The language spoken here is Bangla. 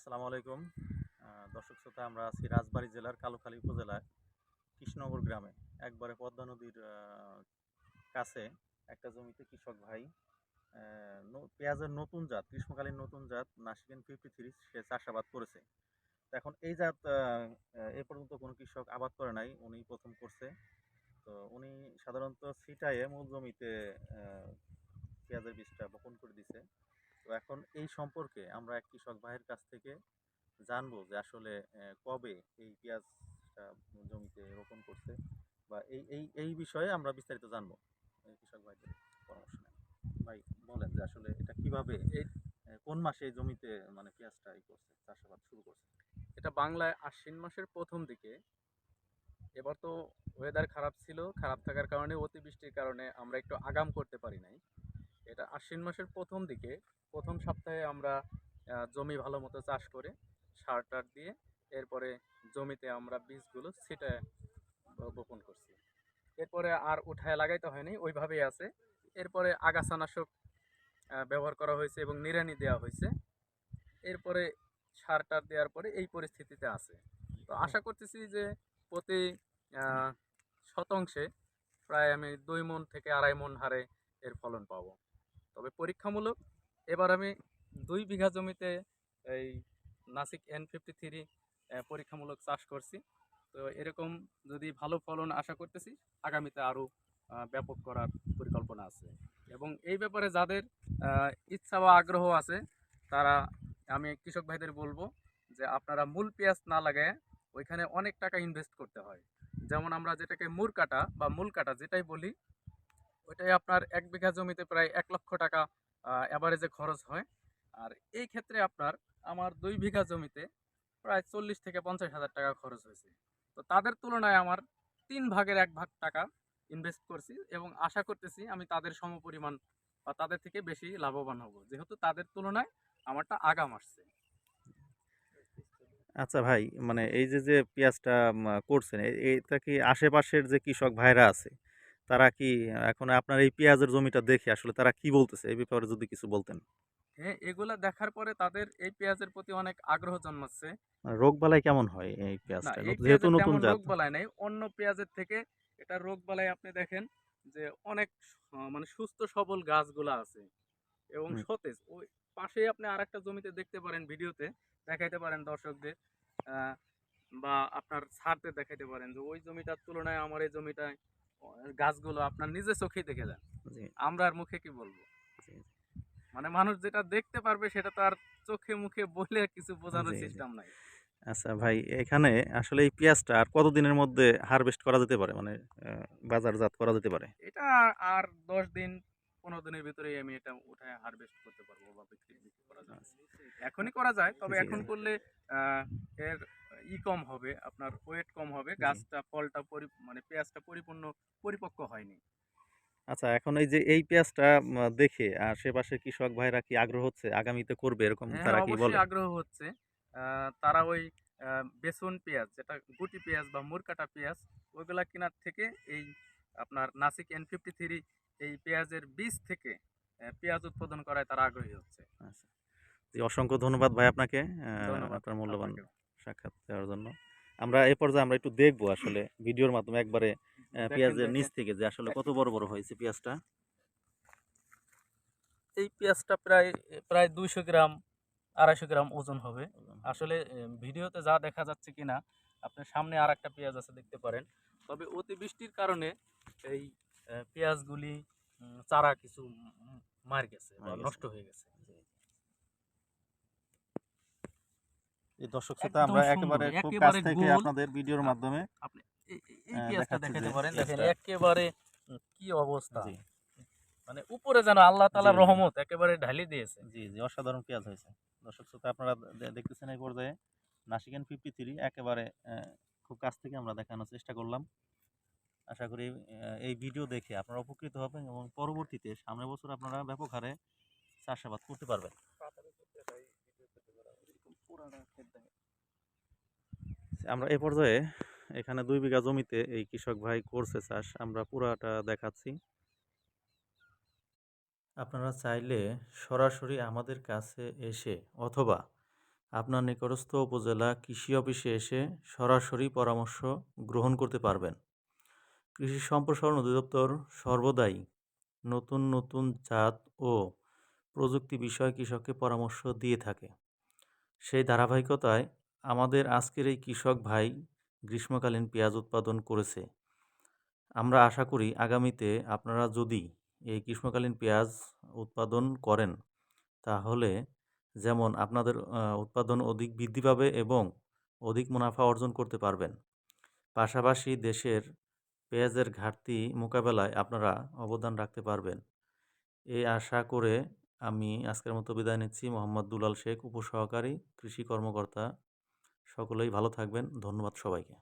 আসসালামু আলাইকুম। দর্শক শ্রোতা, আমরা আছি রাজবাড়ী জেলার কালুখালী উপজেলার কৃষ্ণনগর গ্রামে। একবারে পদ্মা নদীর কাছে একটা জমিতে কৃষক ভাই পেঁয়াজের নতুন জাত, গ্রীষ্মকালীন নতুন জাত নাসিকেন ফিফটি থ্রি সে চাষাবাদ করেছে। এখন এই জাত এ পর্যন্ত কোনো কৃষক আবাদ করে নাই উনি প্রথম করছে। তো উনি সাধারণত সিটায়ে মূল জমিতে পেঁয়াজের বীজটা বপন করে দিছে। তো এখন এই সম্পর্কে আমরা এক কৃষক ভাইয়ের কাছ থেকে জানব যে আসলে কবে এই পেঁয়াজটা জমিতে রোপণ করছে বা এই এই এই বিষয়ে আমরা বিস্তারিত জানব। এই কৃষক ভাইদের পরামর্শ নেন। ভাই বলেন যে আসলে এটা কীভাবে এই কোন মাসে এই জমিতে মানে পেঁয়াজটা ই করছে চাষাবাদ শুরু করছে? এটা বাংলায় আশ্বিন মাসের প্রথম দিকে। এবার তো ওয়েদার খারাপ ছিল খারাপ থাকার কারণে অতিবৃষ্টির কারণে আমরা একটু আগাম করতে পারি নাই। আশ্বিন মাসের প্রথম দিকে, প্রথম সপ্তাহে আমরা জমি ভালো মতো চাষ করে সার টার দিয়ে এরপরে জমিতে আমরা বীজগুলো ছিটে বপন করছি। এরপরে আর উঠায় লাগাইতে হয়নি, ওইভাবেই আছে। এরপরে আগাছানাশক ব্যবহার করা হয়েছে এবং নিড়ানি দেওয়া হয়েছে। এরপরে সার টার দেওয়ার পরে এই পরিস্থিতিতে আছে। তো আশা করতেছি যে প্রতি শতাংশে প্রায় আমি দুই মন থেকে আড়াই মন হারে এর ফলন পাবো। তবে পরীক্ষামূলক। এবার আমি দুই বিঘা জমিতে এই নাসিক এন ফিফটি থ্রি পরীক্ষামূলক চাষ করছি। তো এরকম যদি ভালো ফলন আশা করতেছি, আগামীতে আরও ব্যাপক করার পরিকল্পনা আছে। এবং এই ব্যাপারে যাদের ইচ্ছা বা আগ্রহ আছে, তারা আমি কৃষক ভাইদের বলব যে আপনারা মূল পেঁয়াজ না লাগায় ওইখানে অনেক টাকা ইনভেস্ট করতে হয়। যেমন আমরা যেটাকে মুর কাটা বা মূল কাটা যেটাই বলি ওইটাই আপনার এক বিঘা জমিতে প্রায় এক লক্ষ টাকা অ্যাভারেজে খরচ হয়। আর এই ক্ষেত্রে আপনার, আমার দুই বিঘা জমিতে প্রায় চল্লিশ থেকে পঞ্চাশ হাজার টাকা খরচ হয়েছে। তো তাদের তুলনায় আমার তিন ভাগের এক ভাগ টাকা ইনভেস্ট করছি এবং আশা করতেছি আমি তাদের সমপরিমাণ বা তাদের থেকে বেশি লাভবান হব। যেহেতু তাদের তুলনায় আমারটা আগাম আসছে। আচ্ছা ভাই মানে এই যে যে পেঁয়াজটা করছেন এটা কি আশেপাশের যে কৃষক ভাইরা আছে তারা কি এখন আপনার এই পেঁয়াজের জমিটা দেখে আসলে তারা কি বলতেছে? এই ব্যাপারে যদি কিছু বলতেন। হ্যাঁ এগুলা দেখার পরে তাদের এই পেঁয়াজের প্রতি অনেক আগ্রহ জন্মাচ্ছে। মানে রোগ বালাই কেমন হয় এই পেঁয়াজটা? যেহেতু নতুন জাত রোগ বালাই নাই অন্য পেঁয়াজের থেকে এটা রোগ বালাই আপনি দেখেন যে অনেক মানে সুস্থ সবল গাছগুলা আছে এবং সতেজ। ওই পাশেই আপনি আরেকটা জমিতে দেখতে পারেন ভিডিওতে দেখাইতে পারেন দর্শকদের বা আপনার ছাড়তে দেখাইতে পারেন যে ওই জমিটার তুলনায় আমার এই জমিটায় গাছগুলো আপনার নিজে চোখেই দেখে যান। আমরা আর মুখে কি বলব? মানে মানুষ যেটা দেখতে পারবে সেটা তো আর চোখে মুখে বলে কিছু বোঝানোর। সিস্টেম নাই। আচ্ছা ভাই এখানে আসলে এই পেঁয়াজটা আর কতদিনের মধ্যে হারভেস্ট করা যেতে পারে? মানে বাজারজাত করা যেতে পারে? এটা আর দশ দিন পনেরো দিনের ভিতরেই আমি এটা উঠায় হারভেস্ট করতে পারব বা বিক্রি করা যায় এখনই করা যায় তবে এখন করলে আহ, এর ই কম হবে আপনার ওয়েট কম হবে গাছটা ফলটা পরি মানে পেঁয়াজটা পরিপূর্ণ পরিপক্ক হয়নি। আচ্ছা এখন এই যে এই পেঁয়াজটা দেখে আশেপাশে কৃষক ভাইরা কি আগ্রহ হচ্ছে? আগামীতে করবে এরকম হ্যাঁ তারা কি বলে? আগ্রহ হচ্ছে। তারা ওই বেসন পেঁয়াজ যেটা গুটি পেঁয়াজ বা মুরকাটা পেঁয়াজ ওইগুলা কেনার থেকে এই আপনার নাসিক এন ফিফটি থ্রি এই পেঁয়াজের বীজ থেকে পেঁয়াজ উৎপাদন করায় তারা আগ্রহী হচ্ছে। আচ্ছা। অসংখ্য ধন্যবাদ ভাই আপনাকে আপনার মূল্যবান। সাক্ষাৎ দেওয়ার জন্য। আমরা এ পর্যায়ে আমরা একটু দেখব আসলে ভিডিওর মাধ্যমে একবারে পেঁয়াজের নিচ থেকে যে আসলে কত বড় বড় হয়েছে পেঁয়াজটা। এই পেঁয়াজটা প্রায় প্রায় দুইশো গ্রাম আড়াইশো গ্রাম ওজন হবে। আসলে ভিডিওতে যা দেখা যাচ্ছে কিনা আপনার সামনে আর একটা পেঁয়াজ আছে দেখতে পারেন। তবে অতিবৃষ্টির কারণে এই পেঁয়াজগুলি চারা কিছু মার গেছে বা মার গেছে। নষ্ট হয়ে গেছে। এই দর্শক শ্রোতা আমরা একেবারে খুব কাছ থেকে আপনাদের ভিডিওর মাধ্যমে আপনি এই- পেঁয়াজটা দেখাতে পারেন দেখেন একেবারে কি অবস্থা। মানে উপরে যেন আল্লাহ জি। রহমত একেবারে ঢালি দিয়েছে। জি জি অসাধারণ পেঁয়াজ হয়েছে। দর্শক শ্রোতা আপনারা দেখতেছেন এই পর্যায়ে নাসিকেন ফিফটি থ্রি একেবারে খুব কাছ থেকে আমরা দেখানোর চেষ্টা করলাম। আশা করি এই ভিডিও দেখে আপনারা উপকৃত হবেন এবং পরবর্তীতে সামনের বছর আপনারা ব্যাপক হারে চাষাবাদ করতে পারবেন। আমরা এ পর্যায়ে এখানে দুই বিঘা জমিতে এই কৃষক ভাই করছে চাষ, আমরা পুরাটা দেখাচ্ছি। আপনারা চাইলে সরাসরি আমাদের কাছে এসে অথবা আপনার নিকটস্থ উপজেলা কৃষি অফিসে এসে সরাসরি পরামর্শ গ্রহণ করতে পারবেন। কৃষি সম্প্রসারণ অধিদপ্তর সর্বদাই নতুন নতুন জাত ও প্রযুক্তি বিষয়ে কৃষককে পরামর্শ দিয়ে থাকে। সেই ধারাবাহিকতায় আমাদের আজকের এই কৃষক ভাই গ্রীষ্মকালীন পেঁয়াজ উৎপাদন করেছে। আমরা আশা করি আগামীতে আপনারা যদি এই গ্রীষ্মকালীন পেঁয়াজ উৎপাদন করেন, তাহলে যেমন আপনাদের উৎপাদন অধিক বৃদ্ধি পাবে এবং অধিক মুনাফা অর্জন করতে পারবেন। পাশাপাশি দেশের পেঁয়াজের ঘাটতি মোকাবেলায় আপনারা অবদান রাখতে পারবেন। এই আশা করে আমি আজকের মতো বিদায় নিচ্ছি। মোহাম্মদ দুলাল শেখ, উপসহকারী, কৃষি কর্মকর্তা। সকলেই ভালো থাকবেন। ধন্যবাদ সবাইকে।